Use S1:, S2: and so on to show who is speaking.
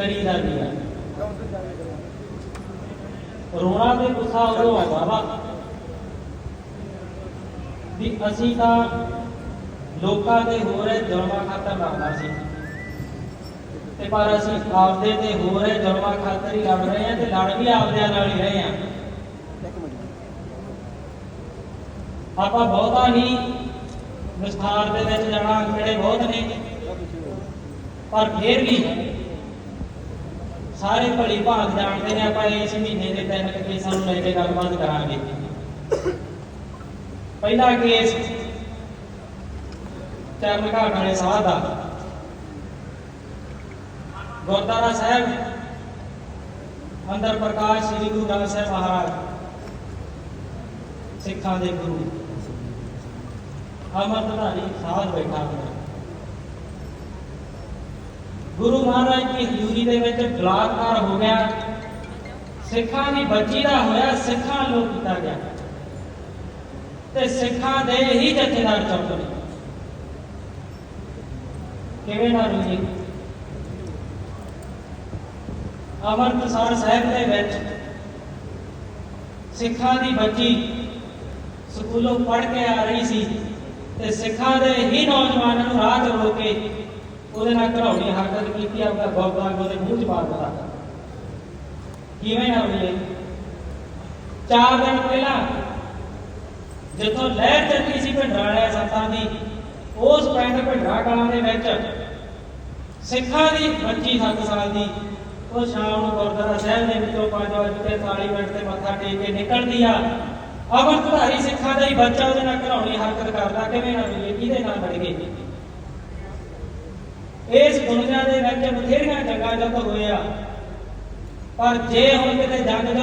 S1: ਕਰੀਦਾ ਨਹੀਂ ਆ। ਰੋਣਾ ਤੇ ਗੁੱਸਾ ਉਦੋਂ ਆਉਂਦਾ ਵਾ ਵੀ ਅਸੀਂ ਤਾਂ ਲੋਕਾਂ ਦੇ ਹੋ ਰਹੇ ਜ਼ੁਲਮਾਂ ਖਾਤਰ ਲੜਨਾ ਸੀ। ਤੇ ਪਰ ਅਸੀਂ ਆਪਦੇ ਤੇ ਹੋ ਰਹੇ ਜ਼ੁਲਮਾਂ ਖਾਤਰ ਹੀ ਲੜ ਰਹੇ ਹਾਂ ਤੇ ਲੜ ਵੀ ਆਪਦਿਆਂ ਨਾਲ ਹੀ ਰਹੇ ਹਾਂ। ਆਪਾਂ ਬਹੁਤਾ ਹੀ ਵਿਸਥਾਰ ਦੇ ਵਿੱਚ ਜਾਣਾ ਅੰਕੜੇ ਬਹੁਤ ਨੇ। ਪਰ ਫੇਰ ਵੀ ਸਾਰੇ ਭਲੀ ਭਾਂਤ ਜਾਣਦੇ ਨੇ, ਆਪਾਂ ਇਸ ਮਹੀਨੇ ਦੇ ਤਿੰਨ ਕੇਸਾਂ ਨੂੰ ਲੈ ਕੇ ਗੱਲਬਾਤ ਕਰਾਂਗੇ। ਪਹਿਲਾ ਕੇਸ ਚਰਨ ਘਾਟ ਵਾਲੇ ਸਾਧ ਦਾ। ਗੁਰਦੁਆਰਾ ਸਾਹਿਬ, ਅੰਦਰ ਪ੍ਰਕਾਸ਼ ਸ੍ਰੀ ਗੁਰੂ ਗ੍ਰੰਥ ਸਾਹਿਬ ਮਹਾਰਾਜ, ਸਿੱਖਾਂ ਦੇ ਗੁਰੂ। ਅਮਰਤਧਾਰੀ ਸਾਧ ਬੈਠਾ ਹੁੰਦਾ ਗੁਰੂ ਮਹਾਰਾਜ ਦੀ ਹਜ਼ੂਰੀ ਦੇ ਵਿੱਚ ਬਲਾਤਕਾਰ ਹੋ ਗਿਆ। ਸਿੱਖਾਂ ਦੀ ਬੱਚੀ ਦਾ ਹੋਇਆ, ਸਿੱਖਾਂ ਨੂੰ ਕੀਤਾ ਗਿਆ। ਤੇ ਸਿੱਖਾਂ ਦੇ ਹੀ ਜਥੇਦਾਰ ਚੁੱਪ ਕਿਵੇਂ ਨਾ ਰੁਜੀ ਅਮਰਤਸਰ ਸਾਹਿਬ ਦੇ ਵਿੱਚ ਸਿੱਖਾਂ ਦੀ ਬੱਚੀ ਸਕੂਲੋਂ ਪੜ੍ਹ ਕੇ ਆ ਰਹੀ ਸੀ ਤੇ ਸਿੱਖਾਂ ਦੇ ਹੀ ਨੌਜਵਾਨਾਂ ਨੂੰ ਰਾਹ 'ਚ ਕੇ ਉਹਦੇ ਨਾਲ ਘਰਾਉਣੀ ਹਰਕਤ ਕੀਤੀ, ਆਪਦਾ ਗੋਬਾ ਉਹਦੇ ਮੂੰਹ 'ਚ ਪਾ ਦਿੱਤਾ। ਕਿਵੇਂ ਨਾ ਹੋਈ ਚਾਰ ਦਿਨ ਪਹਿਲਾਂ ਜਦੋਂ ਲਹਿਰ ਚੱਲੀ ਸੀ ਭੰਡਰਾਲਿਆ ਸੰਤਾਂ ਦੀ, ਉਸ ਪਿੰਡ ਭੰਡਰਾ ਕਲਾਂ ਦੇ ਵਿੱਚ ਸਿੱਖਾਂ ਦੀ 25 7 ਸਾਲ ਦੀ, ਉਹ ਸ਼ਾਮ ਨੂੰ ਗੁਰਦੁਆਰਾ ਸਾਹਿਬ ਦੇ ਵਿੱਚੋਂ 5 ਵਜੇ ਤੇ 40 ਮਿੰਟ ਤੇ ਮੱਥਾ ਟੇਕ ਕੇ ਨਿਕਲਦੀ ਆ। ਅਮਰਤਧਾਰੀ ਸਿੱਖਾਂ ਦਾ ਹੀ ਬੱਚਾ ਉਹਦੇ ਨਾਲ ਘਰਾਉਣੀ, ਹਰਕਤ ਕਰਦਾ, ਕਿਵੇਂ ਨਾ ਮਿਲੇ ਕਿਹਦੇ ਨਾਲ ਲੜ ਗਏ ਇਸ ਦੁਨੀਆ ਦੇ ਵਿੱਚ ਬਥੇਰੀਆਂ ਜੰਗਾਂ ਜਦ ਹੋਇਆ। ਪਰ ਜੇ ਹੁਣ ਕਿਤੇ ਜੰਗ ਜਦ